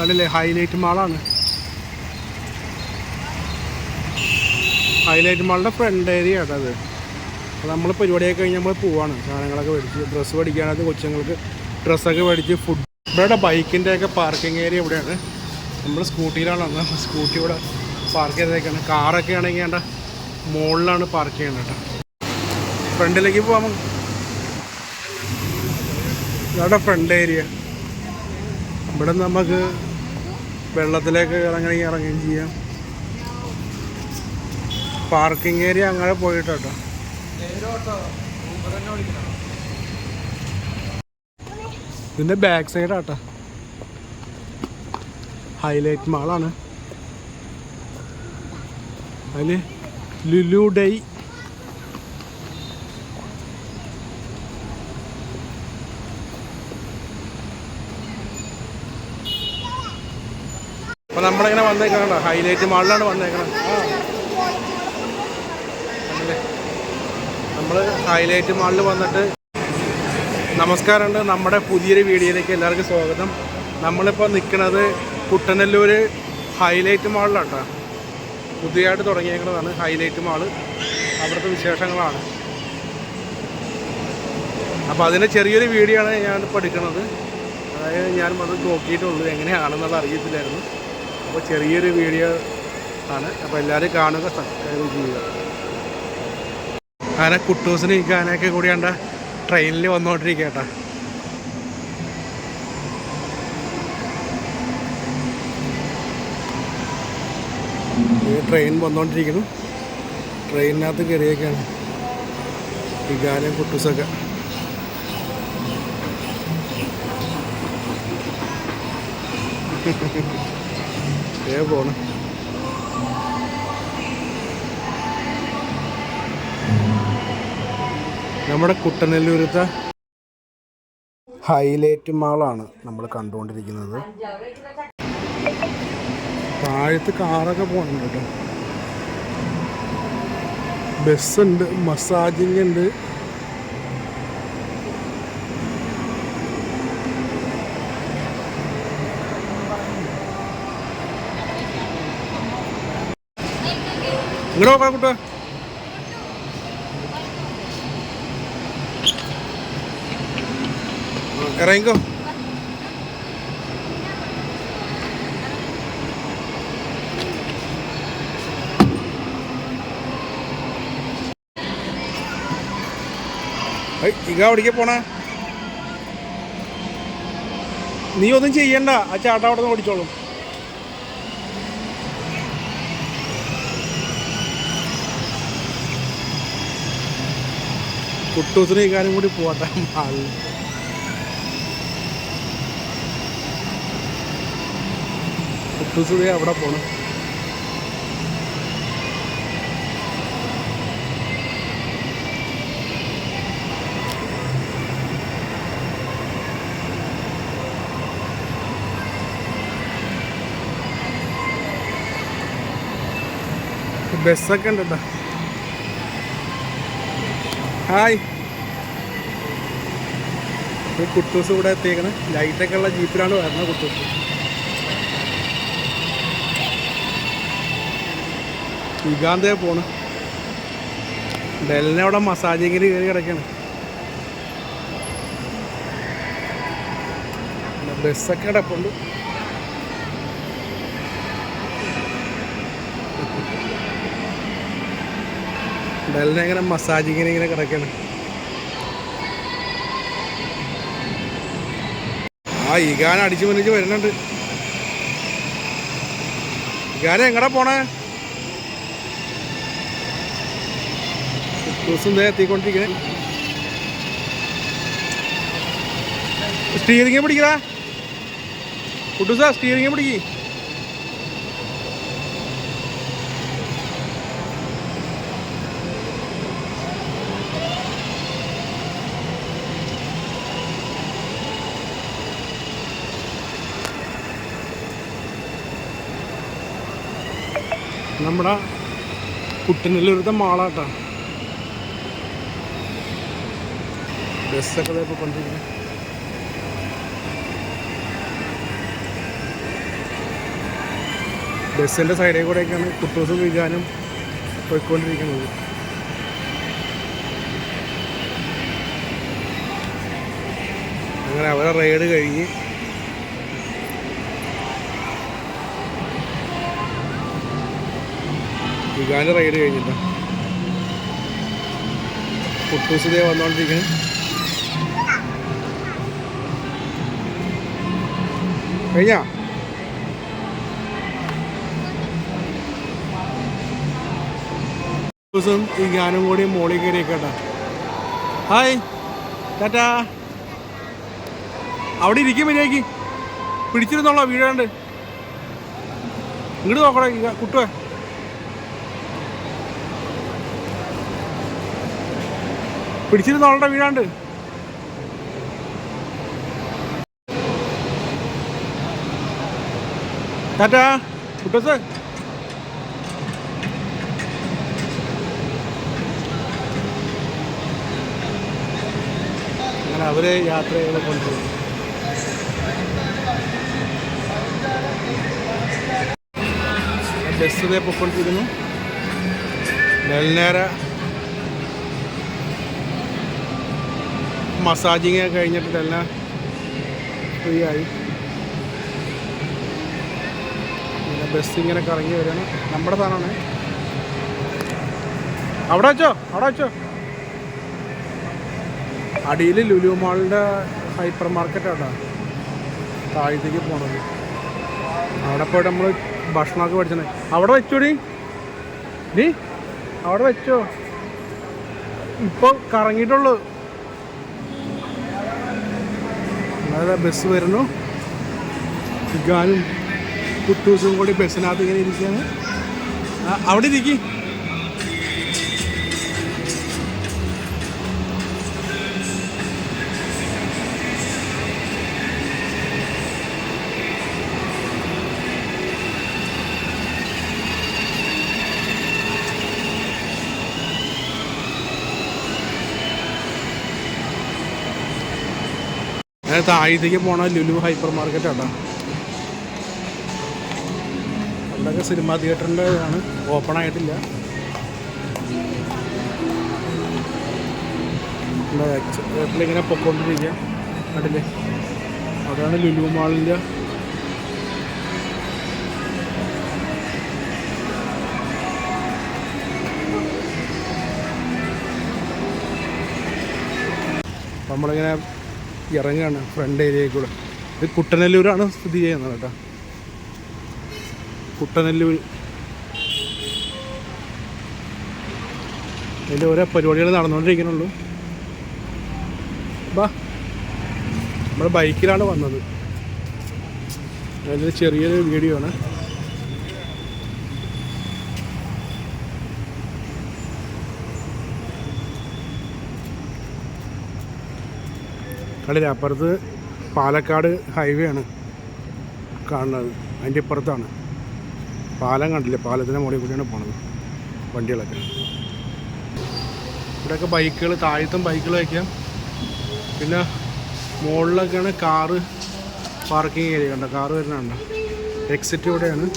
കണ്ടില്ലേ ഹൈലൈറ്റ് മാളാണ്. ഹൈലൈറ്റ് മാളിന്റെ ഫ്രണ്ട് ഏരിയ കേട്ടോ അത് അപ്പോൾ നമ്മൾ പരിപാടിയൊക്കെ കഴിഞ്ഞ് നമ്മൾ പോവാണ്. സാധനങ്ങളൊക്കെ മേടിച്ച് ഡ്രസ്സ് മേടിക്കാനകത്ത് കൊച്ചുങ്ങൾക്ക് ഡ്രസ്സൊക്കെ മേടിച്ച് ഫുഡ് ഇവിടെ ബൈക്കിന്റെയൊക്കെ പാർക്കിംഗ് ഏരിയ ഇവിടെയാണ്. നമ്മൾ സ്കൂട്ടിയിലാണ് വന്നത്. സ്കൂട്ടി ഇവിടെ പാർക്ക് ചെയ്തേക്കാണ്. കാറൊക്കെ ആണെങ്കിൽ വേണ്ട മുകളിലാണ് പാർക്ക് ചെയ്യേണ്ടത് കേട്ടോ. ഫ്രണ്ടിലേക്ക് പോവാം ഇവിടെ ഫ്രണ്ട് ഏരിയ ഇവിടെ നമുക്ക് വെള്ളത്തിലേക്ക് ഇറങ്ങണമെങ്കിൽ ഇറങ്ങുകയും ചെയ്യാം. പാർക്കിംഗ് ഏരിയ അങ്ങനെ പോയിട്ടോ ഇതിന്റെ ബാക്ക് സൈഡാട്ടോ ഹൈലൈറ്റ് മാളാണ് അതിൽ ലുലു ഡൈ അപ്പൊ നമ്മളിങ്ങനെ വന്നേക്കണ ഹൈലൈറ്റ് മാളിലാണ് വന്നേക്കണം നമ്മൾ ഹൈലൈറ്റ് മാളിൽ വന്നിട്ട് നമസ്കാരമുണ്ട്. നമ്മുടെ പുതിയൊരു വീഡിയോയിലേക്ക് എല്ലാവർക്കും സ്വാഗതം. നമ്മളിപ്പോൾ നിൽക്കുന്നത് കുട്ടനല്ലൂർ ഹൈലൈറ്റ് മാളിലാട്ടോ പുതിയതായിട്ട് തുടങ്ങിയേക്കുന്നതാണ് ഹൈലൈറ്റ് മാൾ അവിടുത്തെ വിശേഷങ്ങളാണ്. അപ്പോൾ അതിന്റെ ചെറിയൊരു വീഡിയോ ആണ് ഞാൻ എടുക്കുന്നത് അതായത് ഞാൻ അത് നോക്കിയിട്ടുള്ളൂ എങ്ങനെയാണെന്നുള്ളത് അറിയത്തില്ലായിരുന്നു. അപ്പോൾ ചെറിയൊരു വീഡിയോ ആണ്. അപ്പോൾ എല്ലാവരും കാണുക സബ്സ്ക്രൈബ് ചെയ്യുക. അങ്ങനെ കുട്ടൂസിന് ഈ കൂടി കണ്ട ട്രെയിനിൽ വന്നുകൊണ്ടിരിക്കുക ഈ ട്രെയിൻ വന്നുകൊണ്ടിരിക്കുന്നു ട്രെയിനിനകത്ത് കയറിയൊക്കെയാണ് ഈ ഗാനം കുട്ടൂസൊക്കെ. പോണ്. നമ്മുടെ കുട്ടനെല്ലൂരത്തെ ഹൈലൈറ്റ് മാളാണ് നമ്മൾ കണ്ടുകൊണ്ടിരിക്കുന്നത്. താഴത്ത് കാറൊക്കെ പോകുന്നുണ്ട് കേട്ടോ. ബസ്സുണ്ട് മസാജിങ് ഉണ്ട് ഇങ്ങോട്ട് നോക്കാം കുട്ടാ ഇറങ്ങിക്കോ ഇക അവിടേക്ക് പോണേ. നീ ഒന്നും ചെയ്യണ്ട. ആ ചാട്ട അവിടെ നിന്ന് ഓടിച്ചോളും. കുട്ടൂസിന് കാര്യം കൂടി പോട്ടെ. ആൾ കുട്ടൂസ് അവിടെ പോണം. ബസ്സൊക്കെ ഉണ്ട് കേട്ടോ ഹായ്. ഈ കുട്ടൂസ് ഇവിടെ എത്തിയേക്കണ്. ലൈറ്റൊക്കെ ഉള്ള ജീപ്പിലാണ് വരുന്നത് കുട്ടൂസ് യുഗാന്തേ പോണ്. ഡെലിനെ അവിടെ മസാജിങ്ങിന് കയറി കിടക്കാണ്. ബസ്സൊക്കെ കിടപ്പുണ്ട് ഡെലിനെ ഇങ്ങനെ മസാജ് ഇങ്ങനെ കിടക്കണ. ആ ഇഗാൻ അടിച്ചു മുന്നിച്ച് വരുന്നുണ്ട്. ഇഗാനെ എങ്ങടാ പോണേ? ദിവസം ദേ എത്തിക്കൊണ്ടിരിക്കണേ. സ്റ്റീറിങ് പിടിക്കടാ? കുട്ടൂസാ സ്റ്റീറിങ് പിടിക്ക്. നമ്മുടെ കുട്ടനല്ലൂരത്തെ മാളാട്ടാ. ബസ്സൊക്കെ ഇപ്പോൾ കൊണ്ടിരിക്കുന്നത് ബസ്സിന്റെ സൈഡിൽ കൂടെയൊക്കെയാണ് കുട്ടൂസ് വികാനും പോയിക്കൊണ്ടിരിക്കുന്നത്. അങ്ങനെ അവരെ റൈഡ് കഴിഞ്ഞ് വികാന്റെ റൈഡ് കഴിഞ്ഞില്ല കുട്ടൂസ് ഇതേ വന്നുകൊണ്ടിരിക്കുന്നു കഴിഞ്ഞാ? ദിവസം ഈ ഗാനം കൂടി മോളിൽ കയറിയേക്കട്ടാ. ഹായ്. ടാറ്റാ. അവിടെ ഇരിക്കും മര്യാദയ്ക്ക് പിടിച്ചിരുന്നോളോ വീഴാണ്ട്. ഇങ്ങോട്ട് നോക്കണേ കുട്ടുവേ. പിടിച്ചിരുന്നോളണ്ട വീഴാണ്ട് ടാറ്റാ കുട്ടസ് അങ്ങനെ അവർ യാത്ര ചെയ്ത് കൊണ്ടുപോകും ബസ് ഇതേ പൊക്കൊണ്ടിരിക്കുന്നു. നെൽനേര മസാജിങ് കഴിഞ്ഞിട്ട് തന്നെ ഫ്രീ ആയി. പിന്നെ ബസ് ഇങ്ങനെ കറങ്ങി വരികയാണ്. നമ്മുടെ സാധനമാണ്. അവിടെ വെച്ചോ അവിടെ വെച്ചോ. അടിയിൽ ലുലു മാളിന്റെ ഹൈപ്പർ മാർക്കറ്റാണ് താഴത്തേക്ക് പോണത്. അവിടെ പോയിട്ട് നമ്മൾ ഭക്ഷണമൊക്കെ പഠിച്ചത് അവിടെ വെച്ചോടി നീ അവിടെ വെച്ചോ. ഇപ്പോൾ കറങ്ങിയിട്ടുള്ളൂ. അതായത് ബസ് വരുന്നു. ഗാനും കുട്ടൂസും കൂടി ബസ്സിനകത്ത് ഇങ്ങനെ ഇരിക്കുകയാണ്. അവിടെ ഇരിക്കി. ഞാൻ താഴത്തേക്ക് പോണ ലുലു ഹൈപ്പർ മാർക്കറ്റ് ആട്ടാ. അവിടെയൊക്കെ സിനിമാ തിയേറ്ററിന്റെ ആണ് ഓപ്പൺ ആയിട്ടില്ല. ഇങ്ങനെ പൊക്കോണ്ടിരിക്കുക കണ്ടില്ലേ? അതാണ് ലുലു മാളിന്റെ നമ്മളിങ്ങനെ ഇറങ്ങുകയാണ് ഫ്രണ്ട് ഏരിയയിൽ കൂടെ. ഇത് കുട്ടനെല്ലൂരാണ് സ്ഥിതി ചെയ്യുന്നത് കേട്ടോ. കുട്ടനെല്ലൂർ. അതിന്റെ ഓരോ പരിപാടികൾ നടന്നുകൊണ്ടിരിക്കുന്നുള്ളൂ. ബാ നമ്മൾ ബൈക്കിലാണ് വന്നത്. അതിന്റെ ചെറിയൊരു വീഡിയോ ആണ്. കണ്ടില്ല അപ്പുറത്ത് പാലക്കാട് ഹൈവേ ആണ് കാണുന്നത്. അതിന്റെ ഇപ്പുറത്താണ്. പാലം കണ്ടില്ല? പാലത്തിന്റെ മുകളിൽ കൂടിയാണ് പോണത് വണ്ടികളൊക്കെ. ഇവിടെയൊക്കെ ബൈക്കുകൾ താഴത്തും ബൈക്കുകൾ വയ്ക്കാം പിന്നെ മുകളിലൊക്കെയാണ് കാറ് പാർക്കിംഗ് ഏരിയ കണ്ടോ? കാറ് വരുന്നുണ്ടോ എക്സിറ്റ് ഇവിടെയാണ്.